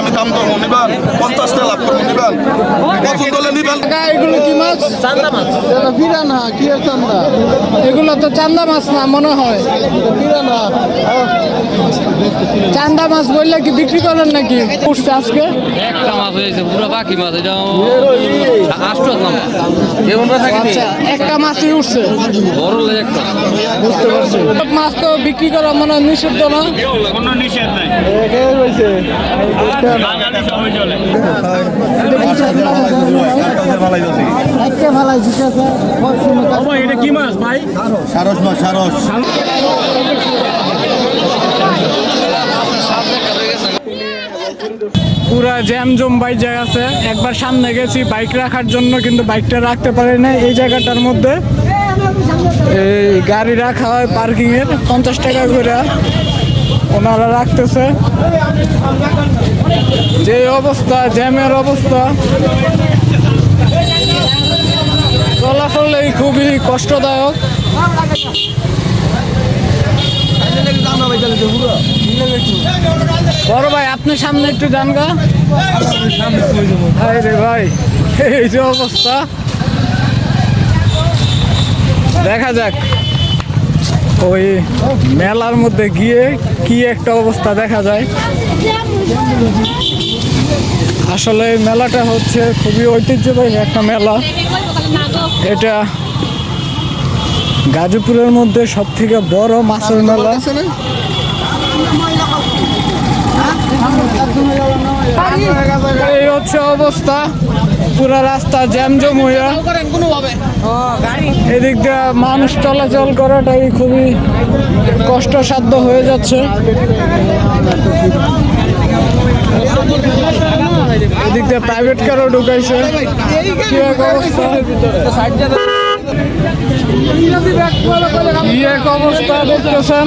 আমি দাম ধরবো নিবেন পঞ্চাশ টাকা লাভ করব নিবেন পছন্দ হলে নিবেন এগুলো কি মাছ চান্দা মাছ পিরানা কি চান্দা এগুলো তো চান্দা মাছ না মনে হয় পিরানা চান্দা মাছ বললে কি বিক্রি করেন নাকি উঠছে আজকে একটা মাছ হয়েছে পুরো বাকি মাছ এটা আষ্ট আচ্ছা একটা মাছই উঠছে বড় লাগে একটা বুঝতে পারছি মাছ তো বিক্রি করা মনে হয় নিষিদ্ধ না কোনো নিষেধ নাই পুরা জ্যাম জম বাইক জায়গা আছে। একবার সামনে গেছি বাইক রাখার জন্য, কিন্তু বাইকটা রাখতে পারি না এই জায়গাটার মধ্যে এই গাড়ি রাখা হয় পার্কিং এর পঞ্চাশ টাকা করে। ওনারা রাখতেছে। যে অবস্থা, জ্যামের অবস্থা। চলাচলে খুবই কষ্টদায়ক। বড় ভাই আপনি সামনে একটু যান গা। রে ভাই, এই যে অবস্থা। দেখা যাক, ওই মেলার মধ্যে গিয়ে কি একটা অবস্থা দেখা যায়। আসলে মেলাটা হচ্ছে খুবই ঐতিহ্যবাহী একটা মেলা। এটা গাজীপুরের মধ্যে সব থেকে বড় মাছের মেলা। এই হচ্ছে অবস্থা। পুরো রাস্তা জ্যাম জম হইয়া এদিক দিয়ে মানুষ চলাচল করাটাই খুবই কষ্টসাধ্য হয়ে যাচ্ছে। এদিক দিয়ে প্রাইভেট কারও ঢুকাইছে। অবস্থা দেখতেছেন?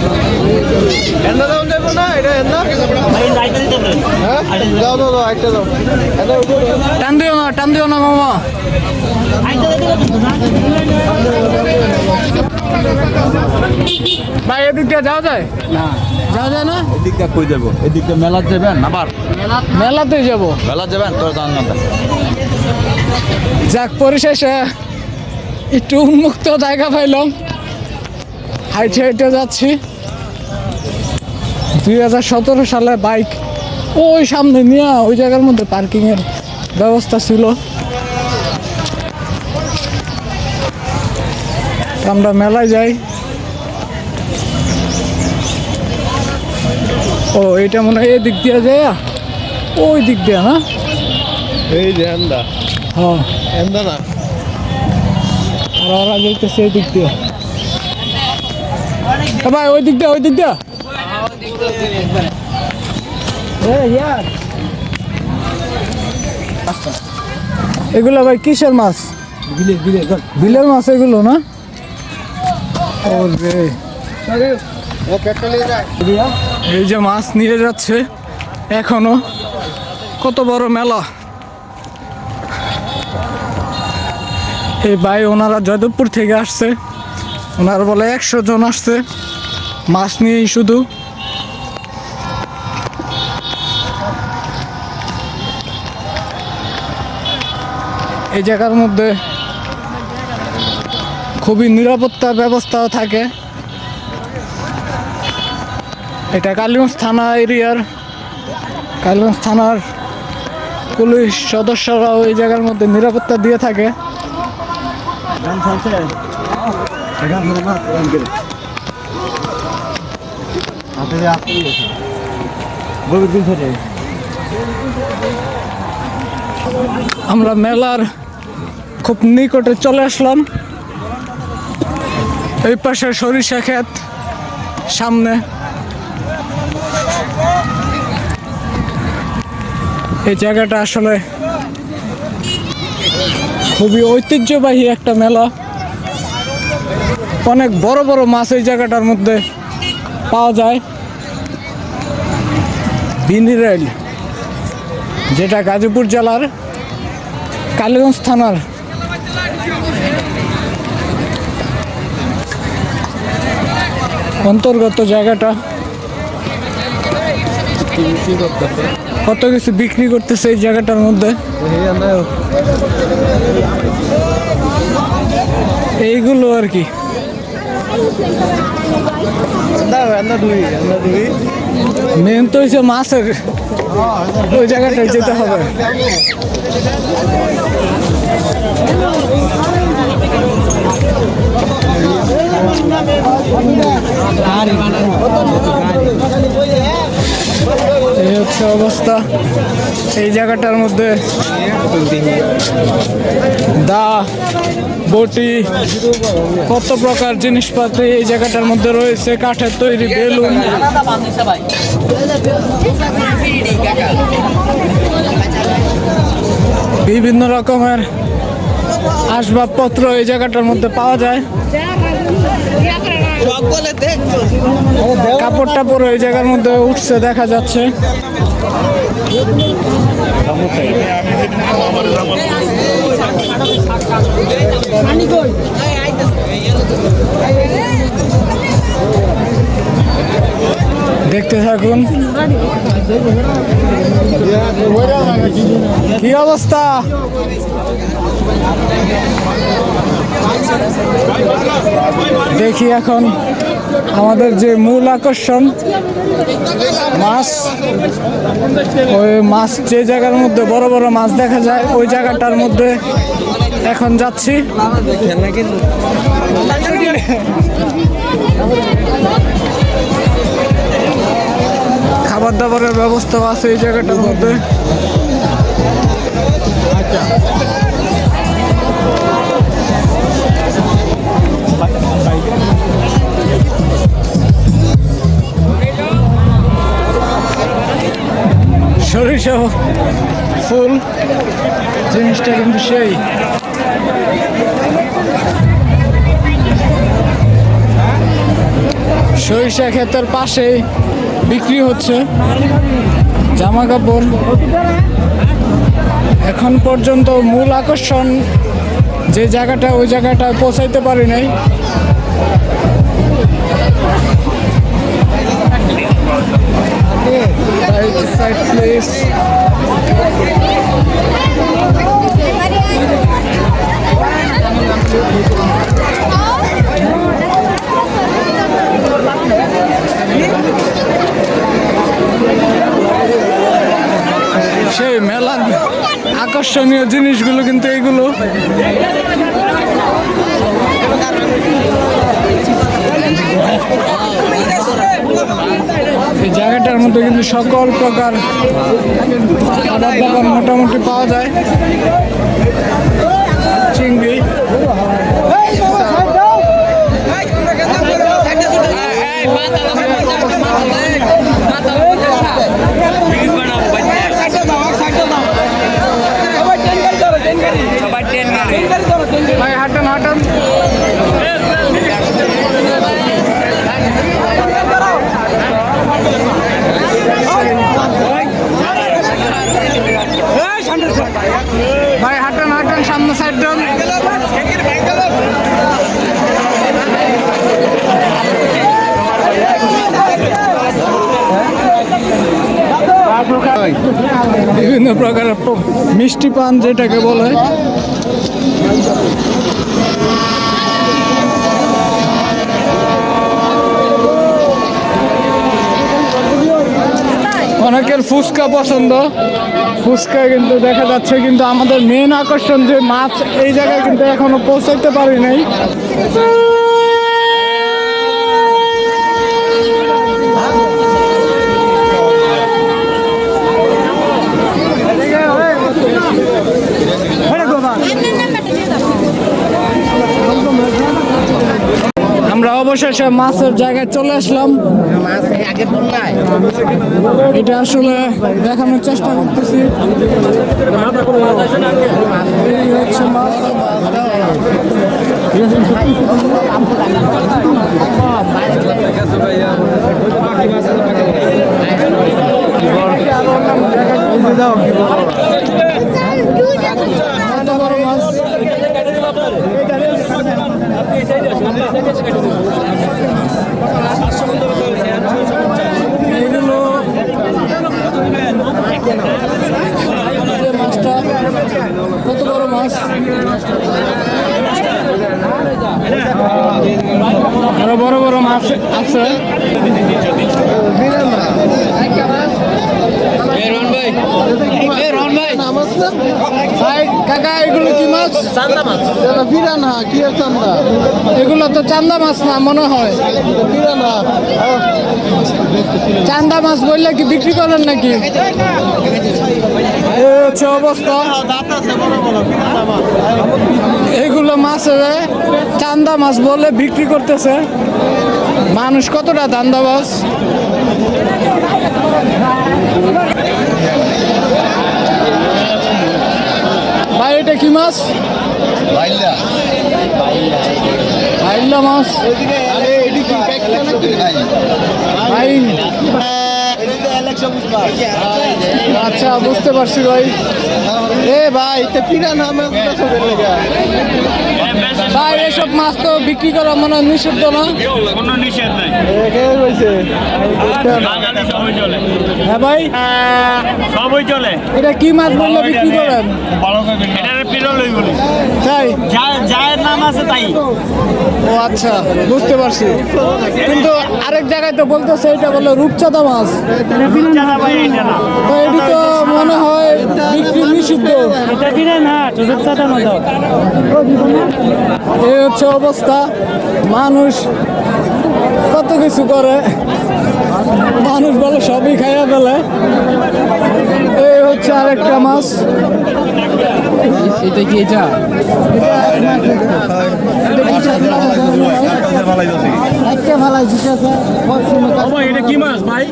খুবই অবস্থা খুবই খারাপ টান দিও না টান দিও না মামা ভাই এদিক দিয়ে যাওয়া যায়। না। যাওয়া যায় না? এদিকটা কই যাব? এদিকটা মেলা যাবেন আবার? মেলাতে যাব। মেলা যাবেন? তোর জান না যাক পরিশেষে একটু উন্মুক্ত জায়গা পাইলাম। হাইটে হাইটে যাচ্ছি। দুই হাজার সতেরো সালে বাইক ওই সামনে নিয়ে ওই জায়গার মধ্যে পার্কিংয়ের ব্যবস্থা ছিল। আমরা মেলায় যাই। ও এটা মনে হয় এই দিক দিয়ে যায়? ওই দিক দিয়ে না? এই যে হ্যাঁ। এন্দা না? আর ওরা যাইতেছে এই দিক দিয়ে। ভাই ওই দিকটা ওই দিকটা এগুলো ভাই কিসের মাছ? বিলের মাছ এগুলো না? এই যে মাছ নিয়ে যাচ্ছে এখনও। কত বড় মেলা। এই ভাই ওনারা যাদবপুর থেকে আসছে। ওনারা বলে একশো জন আসছে। মাছ নিয়েই শুধু। এই জায়গার মধ্যে খুবই নিরাপত্তা ব্যবস্থাও থাকে। এটা কালীগঞ্জ থানা এরিয়ার, কালীগঞ্জ থানার পুলিশ সদস্যরাও এই জায়গার মধ্যে নিরাপত্তা দিয়ে থাকে। আমরা মেলার খুব নিকটে চলে আসলাম। এই পাশে সরিষা ক্ষেত, সামনে। এই জায়গাটা আসলে খুবই ঐতিহ্যবাহী একটা মেলা। অনেক বড় বড় মাছ এই জায়গাটার মধ্যে পাওয়া যায়। বিনি রেল, যেটা গাজীপুর জেলার কালীগঞ্জ থানার। অন্তর্গত জায়গাটা। কত কিছু বিক্রি করতেছে এই জায়গাটার মধ্যে? এইগুলো আর কি। মেন তো হচ্ছে মাছের। ওই জায়গাটায় যেতে হবে। এই হচ্ছে অবস্থা। এই জায়গাটার মধ্যে দা, বটি, কত প্রকার জিনিসপাতি এই জায়গাটার মধ্যে রয়েছে, কাঠের তৈরি বেলুন। বিভিন্ন রকমের আসবাবপত্র এই জায়গাটার মধ্যে পাওয়া যায়। কাপড় টাপড় এই জায়গার মধ্যে উঠছে, দেখা যাচ্ছে। দেখতে থাকুন। কি অবস্থা? দেখি এখন আমাদের যে মূল আকর্ষণ, মাছ। ওই মাছ যে জায়গার মধ্যে, বড় বড় মাছ দেখা যায়, ওই জায়গাটার মধ্যে এখন যাচ্ছি। খাবার দাবারের ব্যবস্থাও আছে এই জায়গাটার মধ্যে। সরিষা ফুল জিনিসটা কিন্তু সেই। সরিষা ক্ষেতের পাশেই বিক্রি হচ্ছে জামা কাপড়। এখন পর্যন্ত মূল আকর্ষণ যে জায়গাটা ওই জায়গাটা পৌঁছাইতে পারি নাই Right. আকর্ষণীয় জিনিসগুলো কিন্তু এইগুলো। এই জায়গাটার মধ্যে কিন্তু সকল প্রকার মোটামুটি পাওয়া যায়। বিভিন্ন প্রকার মিষ্টি পান যেটাকে বলে। অনেকের ফুচকা পছন্দ। ফুচকা কিন্তু দেখা যাচ্ছে কিন্তু আমাদের মেন আকর্ষণ যে মাছ এই জায়গায় কিন্তু এখনও পৌঁছাইতে পারি নাই আমরা অবশেষে মাছের জায়গায় চলে আসলাম। এটা আসলে দেখানোর চেষ্টা করতেছি। এই হচ্ছে মাছ কত বড় মাছ এইগুলো যে মাছটা কত বড় মাছ আরও বড় বড় মাছ আছে ভাই কাকা এগুলো কি মাছ চান্দা মাছ পিরানা কি চান্দা এগুলো তো চান্দা মাছ না, মনে হয়। চান্দা মাছ বললে কি বিক্রি করেন নাকি? হচ্ছে অবস্থা। এগুলো মাছ চান্দা মাছ বলে বিক্রি করতেছে। মানুষ কতটা দান্দা মাছ ভাই, এটা কি মাছ? মাছ। আচ্ছা বুঝতে পারছি ভাই। এ ভাই তো পিরান ভাই এসব মাছ তো বিক্রি করা মনে হয় নিষিদ্ধ না? কোনো নিষেধ নাই। হ্যাঁ ভাই। সবই চলে। এটা কি মাছ বললে বিক্রি করেন? বলি। তাই? যায়ের নাম আছে তাই। ও আচ্ছা বুঝতে পারছি। কিন্তু আরেক জায়গায় তো বলতেছে এটা বলে রূপচাঁদা মাছ। চাঁদা ভাই এটা না। তো এটি তো মনে হয় বিক্রি নিষিদ্ধ। এই হচ্ছে অবস্থা। মানুষ কত কিছু করে। মানুষ বলে সবই খাইয়া ফেলে। হচ্ছে আরেকটা মাছ। এটা কি এটা? এটা কি মাছ ভাই?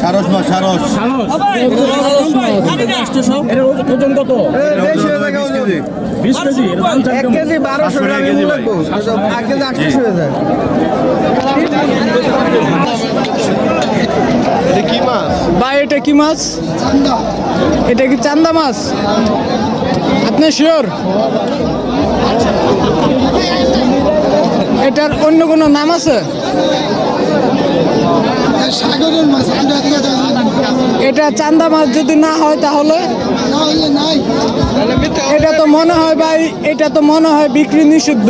সারস মাছ সারস ওজন কত বিশ কেজি এর কেজি বারোশো কেজি ভাই এটা কি মাছ ভাই এটা কি মাছ? এটা কি চান্দা মাছ? আপনি শিওর এটার অন্য কোনো নাম আছে? এটা চান্দা মাছ যদি না হয় তাহলে? এটা তো মনে হয় ভাই এটা তো মনে হয় বিক্রি নিষিদ্ধ।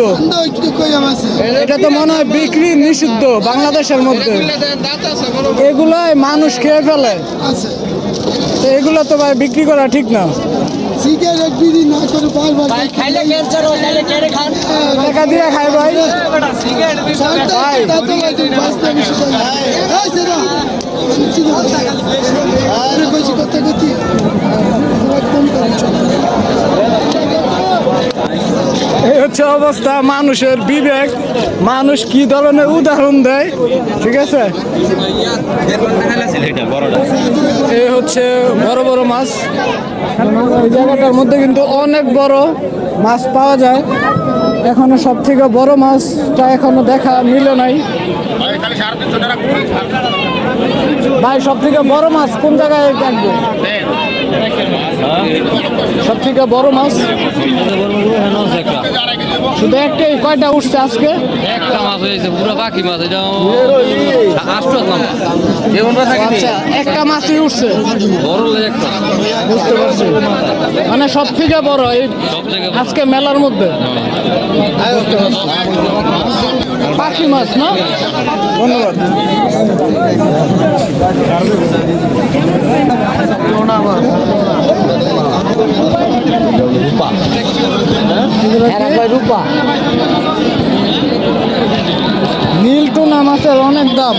এটা তো মনে হয় বিক্রি নিষিদ্ধ বাংলাদেশের মধ্যে। এগুলোই মানুষ খেয়ে ফেলে। তো এগুলো তো ভাই বিক্রি করা ঠিক না। সিগারেট বিড়ি না করে বারবার খাইলে টাকা দিয়ে খায় ভাই। ভাই কথা কথি একদম করে চলে এই হচ্ছে অবস্থা, মানুষের বিবেক। মানুষ কি ধরনের উদাহরণ দেয়? ঠিক আছে? এই হচ্ছে বড় বড় মাছ। এই জায়গাটার মধ্যে কিন্তু অনেক বড় মাছ পাওয়া যায়। এখনও সব থেকে বড় মাছটা এখনও দেখা মিলে নাই। ভাই সব থেকে বড় মাছ কোন জায়গায় থাকবে? সব থেকে বড় মাছ? শুধু একটাই কয়টা উঠছে আজকে? একটা মাছ হয়েছে পুরো বাকি মাছ এটা আচ্ছা একটা মাছই উঠছে। বড় একটা। বুঝতে পারছি। মানে সব থেকে বড় এই আজকে মেলার মধ্যে। পাখি মাছ না? ধন্যবাদ। রূপা হ্যাঁ কয় রূপা অনেক দাম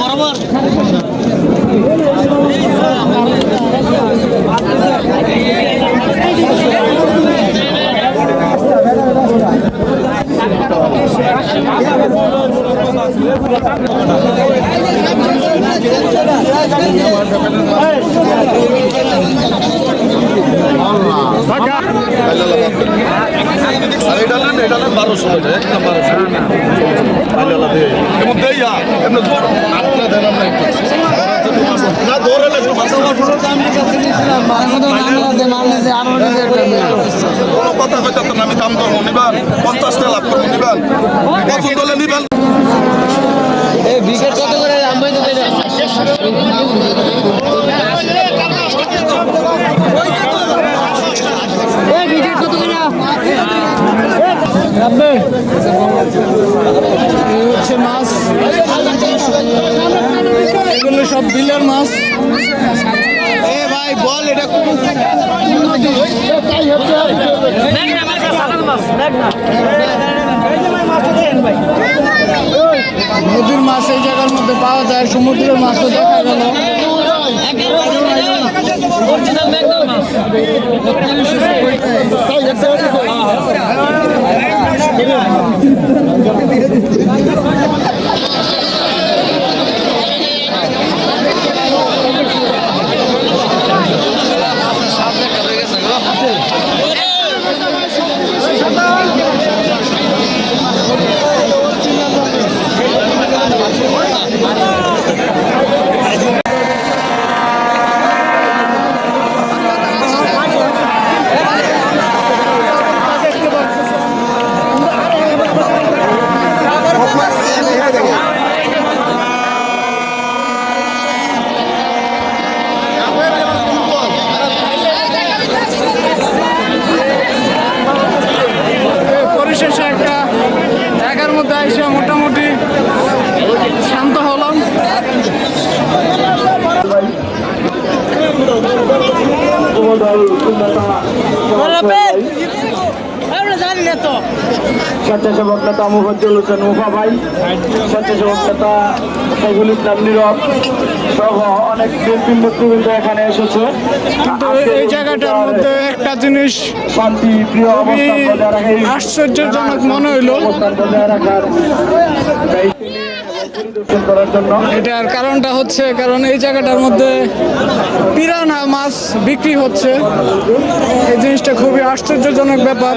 বরাবর Thank you. কোনো কথা কইতাম আমি দাম করব নিবেন পঞ্চাশটা লাভ করব নিবেন এই বিকেট মাছ। সব বিলের মাছ। নদীর মাছ এই জায়গার মধ্যে পাওয়া যায় সমুদ্রের মাছও দেখা গেল। এই পরিশেষে একটা জায়গার মধ্যে এসে মোটামুটি শান্ত হলাম মুফজ্জল হোসেন মুফা ভাই স্বেচ্ছাসেবক নেতা সাইফুল ইসলাম নীরব সহ অনেক নেতৃবৃন্দ এখানে এসেছে। কিন্তু এই জায়গাটার মধ্যে একটা জিনিস শান্তি প্রিয় খুবই আশ্চর্যজনক মনে হইল। এটার কারণটা হচ্ছে কারণ এই জায়গাটার মধ্যে পিরানা মাছ বিক্রি হচ্ছে। এই জিনিসটা খুবই আশ্চর্যজনক ব্যাপার।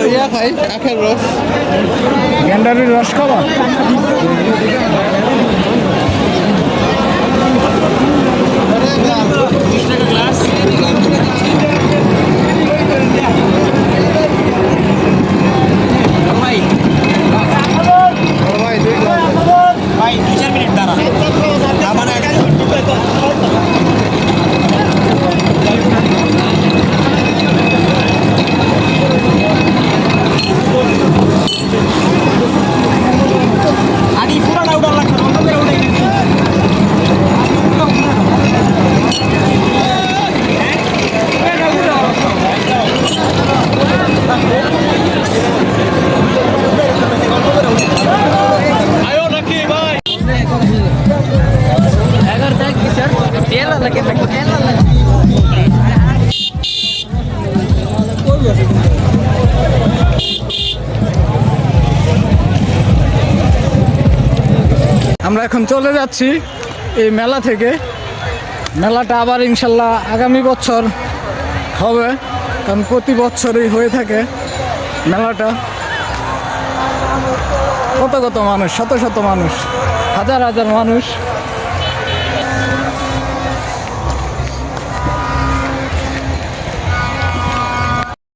গেন্ডারির রস খাওয়া আমরা এখন চলে যাচ্ছি এই মেলা থেকে। মেলাটা আবার ইনশাল্লাহ আগামী বছর হবে, কারণ প্রতি বছরই হয়ে থাকে মেলাটা। কত কত মানুষ, শত শত মানুষ, হাজার হাজার মানুষ।